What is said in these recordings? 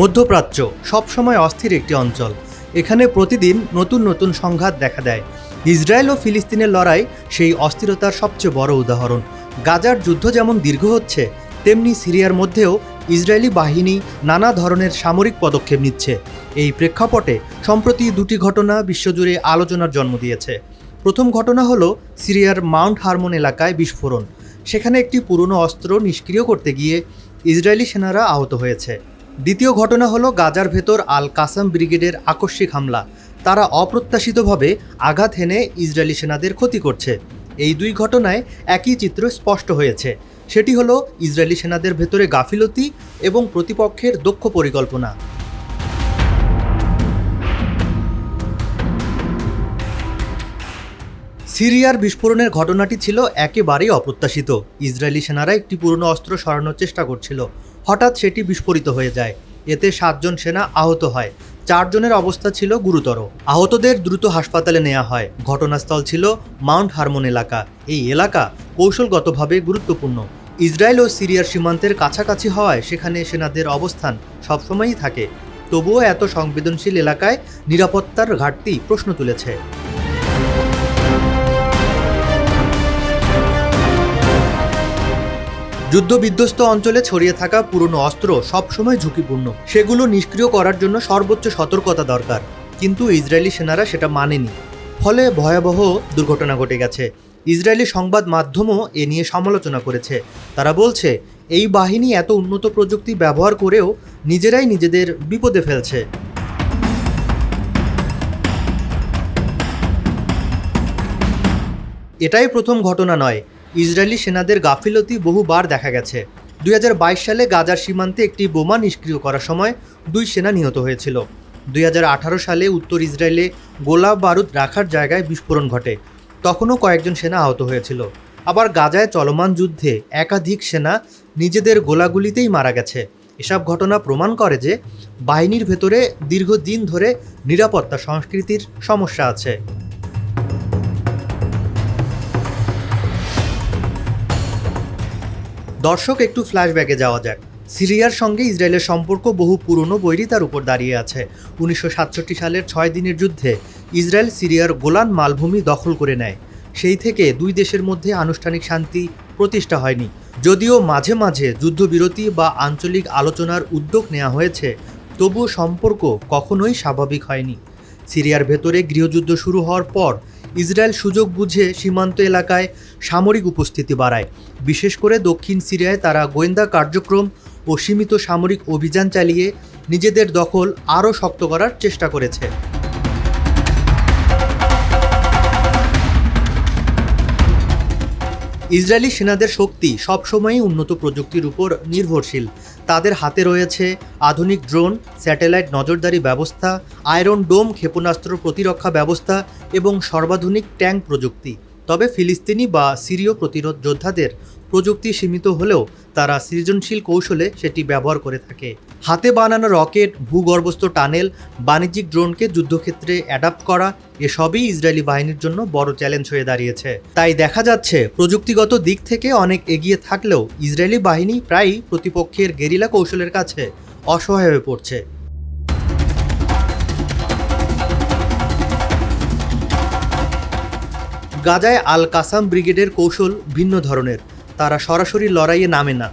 মধ্যপ্রাচ্য সবসময় অস্থির একটি অঞ্চল। এখানে প্রতিদিন নতুন নতুন সংঘাত দেখা দেয়। ইসরায়েল ও ফিলিস্তিনের লড়াই সেই অস্থিরতার সবচেয়ে বড় উদাহরণ। গাজার যুদ্ধ যেমন দীর্ঘ হচ্ছে, তেমনি সিরিয়ার মধ্যেও ইসরায়েলি বাহিনী নানা ধরনের সামরিক পদক্ষেপ নিচ্ছে। এই প্রেক্ষাপটে সম্প্রতি দুটি ঘটনা বিশ্বজুড়ে আলোচনার জন্ম দিয়েছে। প্রথম ঘটনা হলো সিরিয়ার মাউন্ট হারমোন এলাকায় বিস্ফোরণ। সেখানে একটি পুরনো অস্ত্র নিষ্ক্রিয় করতে গিয়ে ইসরায়েলি সেনারা আহত হয়েছে। দ্বিতীয় ঘটনা হলো গাজার ভেতর আল কাসাম ব্রিগেডের আকস্মিক হামলা। তারা অপ্রত্যাশিতভাবে আঘাত হেনে ইসরায়েলি সেনাদের ক্ষতি করছে। এই দুই ঘটনায় একই চিত্র স্পষ্ট হয়েছে। সেটি হলো ইসরায়েলি সেনাদের ভেতরে গাফিলতি এবং প্রতিপক্ষের দক্ষ পরিকল্পনা। সিরিয়ার বিস্ফোরণের ঘটনাটি ছিল একেবারেই অপ্রত্যাশিত। ইসরায়েলি সেনারা একটি পুরনো অস্ত্র সরানোর চেষ্টা করছিল। হঠাৎ সেটি বিস্ফোরিত হয়ে যায়। এতে সাতজন সেনা আহত হয়। চারজনের অবস্থা ছিল গুরুতর। আহতদের দ্রুত হাসপাতালে নেওয়া হয়। ঘটনাস্থল ছিল মাউন্ট হারমোন এলাকা। এই এলাকা কৌশলগতভাবে গুরুত্বপূর্ণ। ইসরায়েল ও সিরিয়ার সীমান্তের কাছাকাছি হওয়ায় সেখানে সেনাদের অবস্থান সবসময়ই থাকে। তবুও এত সংবেদনশীল এলাকায় নিরাপত্তার ঘাটতি প্রশ্ন তুলেছে। যুদ্ধবিধ্বস্ত অঞ্চলে ছড়িয়ে থাকা পুরনো অস্ত্র সবসময় ঝুঁকিপূর্ণ। সেগুলো নিষ্ক্রিয় করার জন্য সর্বোচ্চ সতর্কতা দরকার। কিন্তু ইসরায়েলি সেনারা সেটা মানেনি। ফলে ভয়াবহ দুর্ঘটনা ঘটে গেছে। ইসরায়েলি সংবাদ মাধ্যমও এ নিয়ে সমালোচনা করেছে। তারা বলছে, এই বাহিনী এত উন্নত প্রযুক্তি ব্যবহার করেও নিজেরাই নিজেদের বিপদে ফেলছে। এটাই প্রথম ঘটনা নয়। ইসরায়েলি সেনাদের গাফিলতি বহুবার দেখা গেছে। দুই হাজার বাইশ সালে গাজার সীমান্তে একটি বোমা নিষ্ক্রিয় করার সময় দুই সেনা নিহত হয়েছিল। দুই হাজার আঠারো সালে উত্তর ইসরায়েলে গোলা বারুদ রাখার জায়গায় বিস্ফোরণ ঘটে। তখনও কয়েকজন সেনা আহত হয়েছিল। আবার গাজায় চলমান যুদ্ধে একাধিক সেনা নিজেদের গোলাগুলিতেই মারা গেছে। এসব ঘটনা প্রমাণ করে যে বাহিনীর ভেতরে দীর্ঘদিন ধরে নিরাপত্তা সংস্কৃতির সমস্যা আছে। দর্শক, একটু ফ্ল্যাশব্যাকে যাওয়া যাক। সিরিয়ার সঙ্গে ইসরায়েলের সম্পর্ক বহু পুরনো বৈরিতার উপর দাঁড়িয়ে আছে। উনিশশো সাতষট্টি সালের ছয় দিনের যুদ্ধে ইসরায়েল সিরিয়ার গোলান মালভূমি দখল করে নেয়। সেই থেকে দুই দেশের মধ্যে আনুষ্ঠানিক শান্তি প্রতিষ্ঠা হয়নি। যদিও মাঝে মাঝে যুদ্ধবিরতি বা আঞ্চলিক আলোচনার উদ্যোগ নেওয়া হয়েছে, তবুও সম্পর্ক কখনোই স্বাভাবিক হয়নি। সিরিয়ার ভেতরে গৃহযুদ্ধ শুরু হওয়ার পর ইসরায়েল সুযোগ বুঝে সীমান্ত এলাকায় সামরিক উপস্থিতি বাড়ায়। বিশেষ করে দক্ষিণ সিরিয়ায় তারা গোয়েন্দা কার্যক্রম ও সীমিত সামরিক অভিযান চালিয়ে নিজেদের দখল আরও শক্ত করার চেষ্টা করেছে। ইসরায়েলি সেনাদের শক্তি সবসময়ই উন্নত প্রযুক্তির উপর নির্ভরশীল। তাদের হাতে রয়েছে আধুনিক ড্রোন, স্যাটেলাইট নজরদারি ব্যবস্থা, আয়রন ডোম ক্ষেপণাস্ত্র প্রতিরক্ষা ব্যবস্থা এবং সর্বাধুনিক ট্যাঙ্ক প্রযুক্তি। তবে ফিলিস্তিনি বা সিরীয় প্রতিরোধ যোদ্ধাদের প্রযুক্তি সীমিত হলেও তারা সৃজনশীল কৌশলে সেটি ব্যবহার করে থাকে। হাতে বানানো রকেট, ভূগর্ভস্থ টানেল, বাণিজ্যিক ড্রোনকে যুদ্ধক্ষেত্রে অ্যাডাপ্ট করা, এসবই ইসরায়েলি বাহিনীর জন্য বড় চ্যালেঞ্জ হয়ে দাঁড়িয়েছে। তাই দেখা যাচ্ছে, প্রযুক্তিগত দিক থেকে অনেক এগিয়ে থাকলেও ইসরায়েলি বাহিনী প্রায়ই প্রতিপক্ষের গেরিলা কৌশলের কাছে অসহায় হয়ে পড়ছে। গাজায় আল কাসাম ব্রিগেডের কৌশল ভিন্ন ধরনের। তারা সরাসরি লড়াইয়ে নামে না,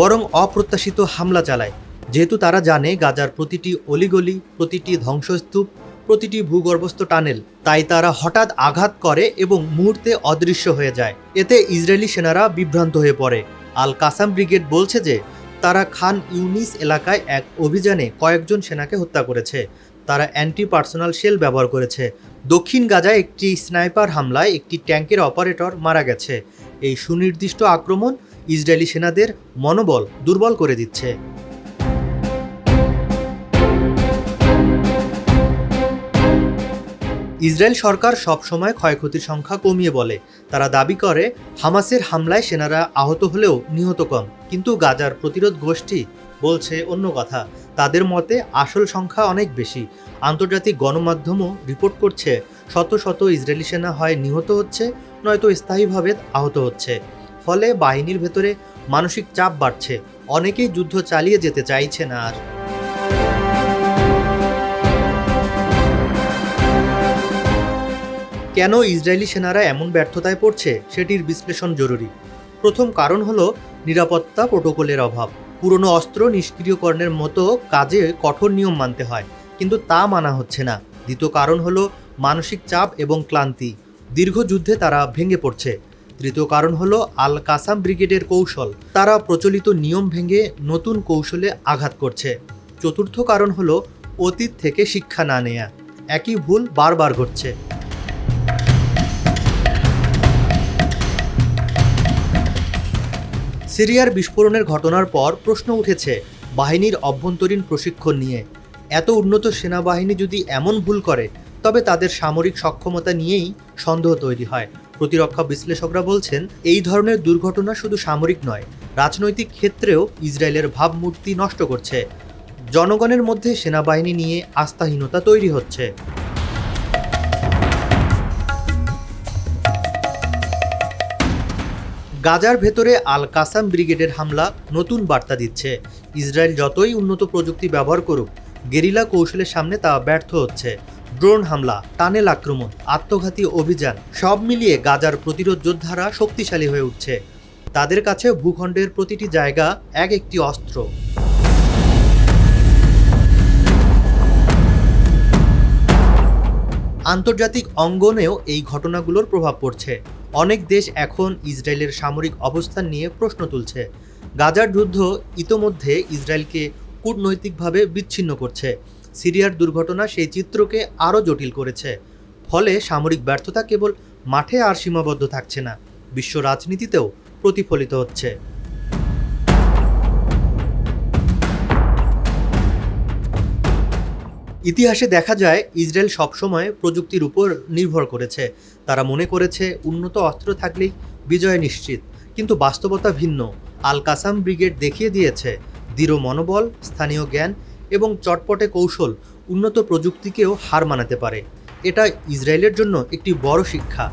বরং অপ্রত্যাশিত হামলা চালায়। যেহেতু তারা জানে গাজার প্রতিটি অলিগলি, প্রতিটি ধ্বংসস্তূপ, প্রতিটি ভূগর্ভস্থ টানেল, তাই তারা হঠাৎ আঘাত করে এবং মুহূর্তে অদৃশ্য হয়ে যায়। এতে ইসরায়েলি সেনারা বিভ্রান্ত হয়ে পড়ে। আল কাসাম ব্রিগেড বলছে যে, তারা খান ইউনিস এলাকায় এক অভিযানে কয়েকজন সেনাকে হত্যা করেছে। তারা অ্যান্টি পার্সোনাল শেল ব্যবহার করেছে। দক্ষিণ গাজায় একটি স্নাইপার হামলায় একটি ট্যাঙ্কের অপারেটর মারা গেছে। এই সুনির্দিষ্ট আক্রমণ ইসরায়েলি সেনাদের মনোবল দুর্বল করে দিচ্ছে। ইসরায়েল সরকার সবসময় ক্ষয়ক্ষতির সংখ্যা কমিয়ে বলে। তারা দাবি করে, হামাসের হামলায় সেনারা আহত হলেও নিহত কম। কিন্তু গাজার প্রতিরোধ গোষ্ঠী বলছে অন্য কথা। তাদের মতে আসল সংখ্যা অনেক বেশি। আন্তর্জাতিক গণমাধ্যমও রিপোর্ট করছে, শত শত ইসরায়েলি সেনা হয় নিহত হচ্ছে, নয়তো স্থায়ীভাবে আহত হচ্ছে। ফলে বাহিনীর ভেতরে মানসিক চাপ বাড়ছে, অনেকেই যুদ্ধ চালিয়ে যেতে চাইছে না আর। কেন ইসরায়েলি সেনারা এমন ব্যর্থতায় পড়ছে, সেটির বিশ্লেষণ জরুরি। প্রথম কারণ হলো নিরাপত্তা প্রোটোকলের অভাব। পুরনো অস্ত্র নিষ্ক্রিয়করণের মতো কাজে কঠোর নিয়ম মানতে হয়, কিন্তু তা মানা হচ্ছে না। দ্বিতীয় কারণ হলো মানসিক চাপ এবং ক্লান্তি। দীর্ঘ যুদ্ধে তারা ভেঙে পড়ছে। তৃতীয় কারণ হলো আল কাসাম ব্রিগেডের কৌশল। তারা প্রচলিত নিয়ম ভেঙে নতুন কৌশলে আঘাত করছে। চতুর্থ কারণ হলো অতীত থেকে শিক্ষা না নেয়া। একই ভুল বারবার ঘটছে। সিরিয়ার বিস্ফোরণের ঘটনার পর প্রশ্ন উঠেছে বাহিনীর অভ্যন্তরীণ প্রশিক্ষণ নিয়ে। এত উন্নত সেনাবাহিনী যদি এমন ভুল করে, তবে তাদের সামরিক সক্ষমতা নিয়েই সন্দেহ তৈরি হয়। প্রতিরক্ষা বিশ্লেষকরা বলছেন, এই ধরনের দুর্ঘটনা শুধু সামরিক নয়, রাজনৈতিক ক্ষেত্রেও ইসরায়েলের ভাবমূর্তি নষ্ট করছে। জনগণের মধ্যে সেনাবাহিনী নিয়ে আস্থাহীনতা তৈরি হচ্ছে। গাজার ভেতরে আল কাসাম ব্রিগেডের হামলা নতুন বার্তা দিচ্ছে। ইসরায়েল যতই উন্নত প্রযুক্তি ব্যবহার করুক, গেরিলা কৌশলের সামনে তা ব্যর্থ হচ্ছে। ড্রোন হামলা, টানেল আক্রমণ, আত্মঘাতী অভিযান, সব মিলিয়ে গাজার প্রতিরোধ যোদ্ধারা শক্তিশালী হয়ে উঠছে। তাদের কাছে ভূখণ্ডের প্রতিটি জায়গা এক একটি অস্ত্র। আন্তর্জাতিক অঙ্গনেও এই ঘটনাগুলোর প্রভাব পড়ছে। অনেক দেশ এখন ইসরায়েলের সামরিক অবস্থান নিয়ে প্রশ্ন তুলছে। গাজার যুদ্ধ ইতোমধ্যে ইসরায়েলকে কূটনৈতিকভাবে বিচ্ছিন্ন করছে। সিরিয়ার দুর্ঘটনা সেই চিত্রকে আরও জটিল করেছে। ফলে সামরিক ব্যর্থতা কেবল মাঠে আর সীমাবদ্ধ থাকছে না, বিশ্ব রাজনীতিতেও প্রতিফলিত হচ্ছে। ইতিহাসে দেখা যায়, ইসরায়েল সবসময় প্রযুক্তির উপর নির্ভর করেছে। তারা মনে করেছে, উন্নত অস্ত্র থাকলেই বিজয় নিশ্চিত। কিন্তু বাস্তবতা ভিন্ন। আল কাসাম ব্রিগেড দেখিয়ে দিয়েছে, দৃঢ় মনোবল, স্থানীয় জ্ঞান এবং চটপটে কৌশল উন্নত প্রযুক্তিকেও হার মানাতে পারে। এটা ইসরায়েলের জন্য একটি বড় শিক্ষা।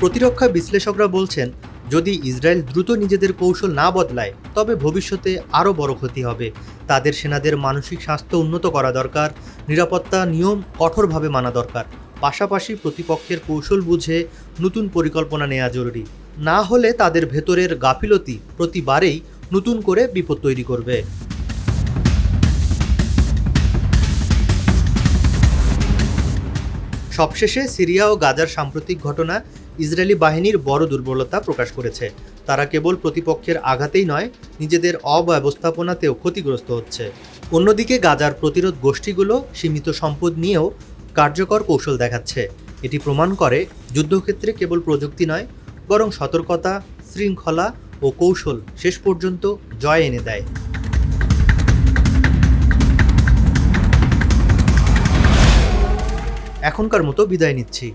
প্রতিরক্ষা বিশ্লেষকরা বলছেন যদি ইসরায়েল দ্রুত নিজেদের কৌশল না বদলায়, তবে ভবিষ্যতে আরও বড় ক্ষতি হবে। তাদের সেনাদের মানসিক স্বাস্থ্য উন্নত করা দরকার, নিরাপত্তা নিয়ম কঠোরভাবে মানা দরকার। পাশাপাশি প্রতিপক্ষের কৌশল বুঝে নতুন পরিকল্পনা নেওয়া জরুরি। না হলে তাদের ভেতরের গাফিলতি প্রতিবারেই নতুন করে বিপদ তৈরি করবে। সবশেষে সিরিয়া ও গাজার সাম্প্রতিক ঘটনা ইসরায়েলি বাহিনীর বড় দুর্বলতা প্রকাশ করেছে। তারা কেবল প্রতিপক্ষের আঘাতেই নয়, নিজেদের অব্যবস্থাপনাতেও ক্ষতিগ্রস্ত হচ্ছে। অন্যদিকে গাজার প্রতিরোধ গোষ্ঠীগুলো সীমিত সম্পদ নিয়েও কার্যকর কৌশল দেখাচ্ছে। এটি প্রমাণ করে যুদ্ধক্ষেত্রে কেবল প্রযুক্তি নয়, বরং সতর্কতা, শৃঙ্খলা ও কৌশল শেষ পর্যন্ত জয় এনে দেয়। এখনকার মতো বিদায় নিচ্ছি।